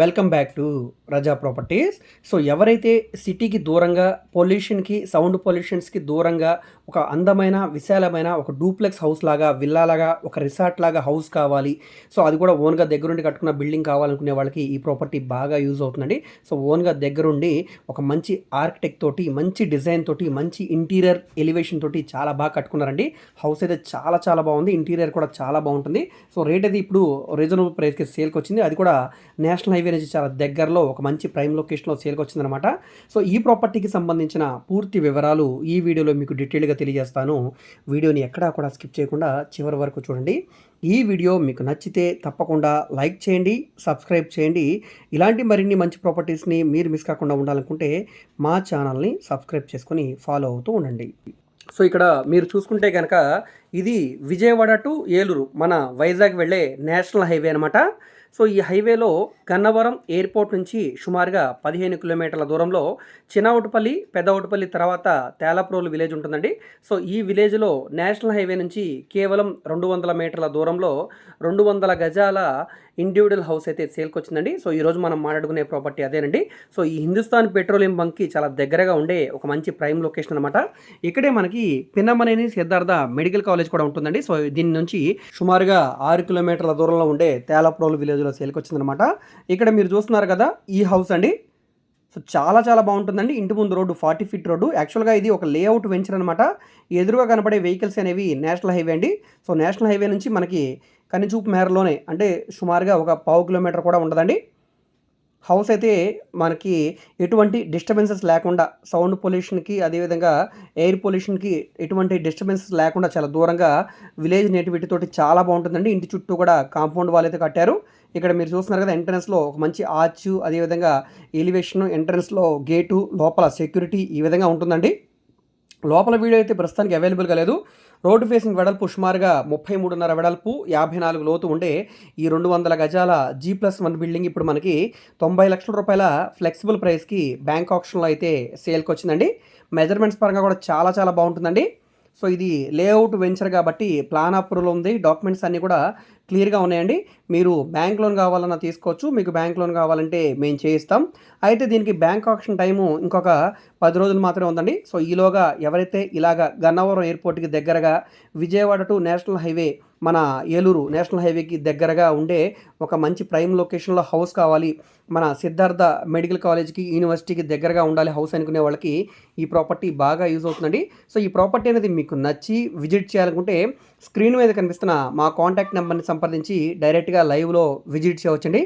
Welcome back to Raza properties. So ఎవరైతే సిటీకి దూరంగా పొల్యూషన్కి సౌండ్ పొల్యూషన్స్కి దూరంగా ఒక అందమైన విశాలమైన ఒక డూప్లెక్స్ హౌస్ లాగా విల్లా లాగా ఒక రిసార్ట్ లాగా హౌస్ కావాలి. సో అది కూడా ఓన్గా దగ్గరుండి కట్టుకున్న బిల్డింగ్ కావాలనుకునే వాళ్ళకి ఈ ప్రాపర్టీ బాగా యూజ్ అవుతుందండి. సో ఓన్గా దగ్గరుండి ఒక మంచి ఆర్కిటెక్ట్ తోటి మంచి డిజైన్ తోటి మంచి ఇంటీరియర్ ఎలివేషన్ తోటి చాలా బాగా కట్టుకున్నారండి. హౌస్ అయితే చాలా చాలా బాగుంది. ఇంటీరియర్ కూడా చాలా బాగుంటుంది. సో రేట్ అయితే ఇప్పుడు రీజనబుల్ ప్రైస్కి సేల్కి వచ్చింది. అది కూడా నేషనల్ హైవే నుంచి చాలా దగ్గరలో ఒక మంచి ప్రైమ్ లొకేషన్లో సేల్కి వచ్చిందనమాట సో ఈ ప్రాపర్టీకి సంబంధించిన పూర్తి వివరాలు ఈ వీడియోలో మీకు డీటెయిల్గా తెలియజేస్తాను. వీడియోని ఎక్కడా కూడా స్కిప్ చేయకుండా చివరి వరకు చూడండి. ఈ వీడియో మీకు నచ్చితే తప్పకుండా లైక్ చేయండి సబ్స్క్రైబ్ చేయండి. ఇలాంటి మరిన్ని మంచి ప్రాపర్టీస్ని మీరు మిస్ కాకుండా ఉండాలనుకుంటే మా ఛానల్ని సబ్స్క్రైబ్ చేసుకొని ఫాలో అవుతూ ఉండండి. సో ఇక్కడ మీరు చూసుకుంటే కనుక ఇది విజయవాడ టు ఏలూరు మన వైజాగ్ వెళ్ళే నేషనల్ హైవే అనమాట. సో ఈ హైవేలో గన్నవరం ఎయిర్పోర్ట్ నుంచి సుమారుగా పదిహేను కిలోమీటర్ల దూరంలో చిన్నవుటపల్లి పెద్దవుటపల్లి తర్వాత తేలప్రోలు విలేజ్ ఉంటుందండి. సో ఈ విలేజ్లో నేషనల్ హైవే నుంచి కేవలం రెండు వందల మీటర్ల దూరంలో రెండు వందల గజాల ఇండివిజువల్ హౌస్ అయితే సేల్కి వచ్చిందండి సో ఈరోజు మనం మాట్లాడుకునే ప్రాపర్టీ అదేనండి. సో ఈ హిందుస్థాన్ పెట్రోలియం బంక్కి చాలా దగ్గరగా ఉండే ఒక మంచి ప్రైమ్ లొకేషన్ అనమాట ఇక్కడే మనకి పిన్నమనేని సిద్ధార్థ మెడికల్ కాలేజ్ కూడా ఉంటుందండి. సో దీని నుంచి సుమారుగా ఆరు కిలోమీటర్ల దూరంలో ఉండే తేలప్రోలు రోజుల్లో సేల్కి వచ్చిందనమాట ఇక్కడ మీరు చూస్తున్నారు కదా ఈ హౌస్ అండి. సో చాలా చాలా బాగుంటుందండి. ఇంటి ముందు రోడ్డు ఫార్టీ ఫీట్ రోడ్డు. యాక్చువల్గా ఇది ఒక లేఅవుట్ వెంచర్ అనమాట ఎదురుగా కనపడే వెహికల్స్ అనేవి నేషనల్ హైవే అండి. సో నేషనల్ హైవే నుంచి మనకి కనిచూపు మేరలోనే అంటే సుమారుగా ఒక పావు కిలోమీటర్ కూడా ఉండదండి. హౌస్ అయితే మనకి ఎటువంటి డిస్టర్బెన్సెస్ లేకుండా సౌండ్ పొల్యూషన్కి అదేవిధంగా ఎయిర్ పొల్యూషన్కి ఎటువంటి డిస్టర్బెన్సెస్ లేకుండా చాలా దూరంగా విలేజ్ నేటివిటీ తోటి చాలా బాగుంటుందండి. ఇంటి చుట్టూ కూడా కాంపౌండ్ వాల్ అయితే కట్టారు. ఇక్కడ మీరు చూస్తున్నారు కదా ఎంట్రన్స్లో ఒక మంచి ఆర్చ్ అదేవిధంగా ఎలివేషన్ ఎంట్రన్స్లో గేటు లోపల సెక్యూరిటీ ఈ విధంగా ఉంటుందండి. లోపల వీడియో అయితే ప్రస్తుతానికి అవైలబుల్గా లేదు. రోడ్డు ఫేసింగ్ వెడల్పు సుమారుగా ముప్పై మూడున్నర వెడల్పు యాభై నాలుగు లోతు ఉండే ఈ రెండు వందల గజాల జీ ప్లస్ వన్ బిల్డింగ్ ఇప్పుడు మనకి తొంభై లక్షల రూపాయల ఫ్లెక్సిబుల్ ప్రైస్కి బ్యాంక్ ఆప్షన్లో అయితే సేల్కి వచ్చిందండి. మెజర్మెంట్స్ పరంగా కూడా చాలా చాలా బాగుంటుందండి. సో ఇది లేఅవుట్ వెంచర్ కాబట్టి ప్లాన్ అప్రూవల్ ఉంది డాక్యుమెంట్స్ అన్నీ కూడా క్లియర్గా ఉన్నాయండి. మీరు బ్యాంక్ లోన్ కావాలన్నా తీసుకోవచ్చు. మీకు బ్యాంక్ లోన్ కావాలంటే మేము చేయిస్తాం. అయితే దీనికి బ్యాంక్ ఆప్షన్ టైము ఇంకొక పది రోజులు మాత్రమే ఉందండి. సో ఈలోగా ఎవరైతే ఇలాగ గన్నవరం ఎయిర్పోర్ట్కి దగ్గరగా విజయవాడ టు నేషనల్ హైవే మన ఏలూరు నేషనల్ హైవేకి దగ్గరగా ఉండే ఒక మంచి ప్రైమ్ లొకేషన్లో హౌస్ కావాలి. మన సిద్ధార్థ మెడికల్ కాలేజ్కి యూనివర్సిటీకి దగ్గరగా ఉండాలి హౌస్ అనుకునే వాళ్ళకి ఈ ప్రాపర్టీ బాగా యూజ్ అవుతుందండి. సో ఈ ప్రాపర్టీ అనేది మీకు నచ్చి విజిట్ చేయాలనుకుంటే స్క్రీన్ మీద కనిపిస్తున్న మా కాంటాక్ట్ నెంబర్ని సంప్రదించి డైరెక్ట్గా లైవ్లో విజిట్ చేయవచ్చండి.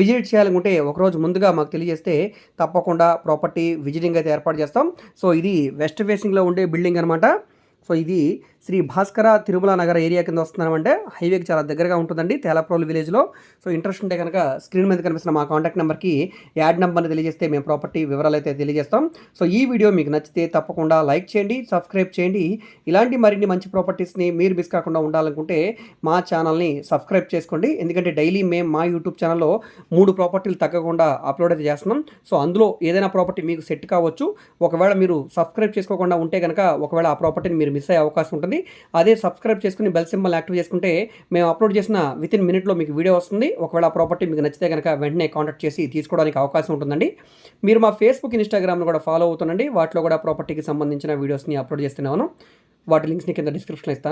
విజిట్ చేయాలనుకుంటే ఒకరోజు ముందుగా మాకు తెలియజేస్తే తప్పకుండా ప్రాపర్టీ విజిటింగ్ అయితే ఏర్పాటు చేస్తాం. సో ఇది వెస్ట్ ఫేసింగ్లో ఉండే బిల్డింగ్ అనమాట సో ఇది శ్రీ భాస్కర తిరుమల నగర ఏరియా కింద వస్తున్నామంటే హైవేకి చాలా దగ్గరగా ఉంటుందండి తేలాప్రోల్ విలేజ్లో. సో ఇంట్రెస్ట్ ఉంటే కనుక స్క్రీన్ మీద కనిపిస్తున్న మా కాంటాక్ట్ నెంబర్కి యాడ్ నెంబర్ని తెలియజేస్తే మేము ప్రాపర్టీ వివరాలు అయితే తెలియజేస్తాం. సో ఈ వీడియో మీకు నచ్చితే తప్పకుండా లైక్ చేయండి సబ్స్క్రైబ్ చేయండి. ఇలాంటి మరిన్ని మంచి ప్రాపర్టీస్ని మీరు మిస్ కాకుండా ఉండాలనుకుంటే మా ఛానల్ని సబ్స్క్రైబ్ చేసుకోండి. ఎందుకంటే డైలీ మేము మా యూట్యూబ్ ఛానల్లో మూడు ప్రాపర్టీలు తగ్గకుండా అప్లోడ్ అయితే చేస్తున్నాం. సో అందులో ఏదైనా ప్రాపర్టీ మీకు సెట్ కావచ్చు. ఒకవేళ మీరు సబ్స్క్రైబ్ చేసుకోకుండా ఉంటే కనుక ఒకవేళ ఆ ప్రాపర్టీని మీరు మిస్ అయ్యే అవకాశం ఉంటుంది. అదే సబ్స్క్రైబ్ చేసుకుని బెల్ సింబల్ యాక్టివ్ చేసుకుంటే మేము అప్లోడ్ చేసిన విత్ ఇన్ మినిట్లో మీకు వీడియో వస్తుంది. ఒకవేళ ఆ ప్రాపర్టీ మీకు నచ్చితే కనుక వెంటనే కాంటాక్ట్ చేసి తీసుకోవడానికి అవకాశం ఉంటుందండి. మీరు మా ఫేస్బుక్ ఇన్స్టాగ్రామ్లో కూడా ఫాలో అవుతుండండి. వాటిలో కూడా ప్రాపర్టీకి సంబంధించిన వీడియోస్ని అప్లోడ్ చేస్తున్నాను. వాటి లింక్స్ని కింద డిస్క్రిప్షన్లో ఇస్తాను.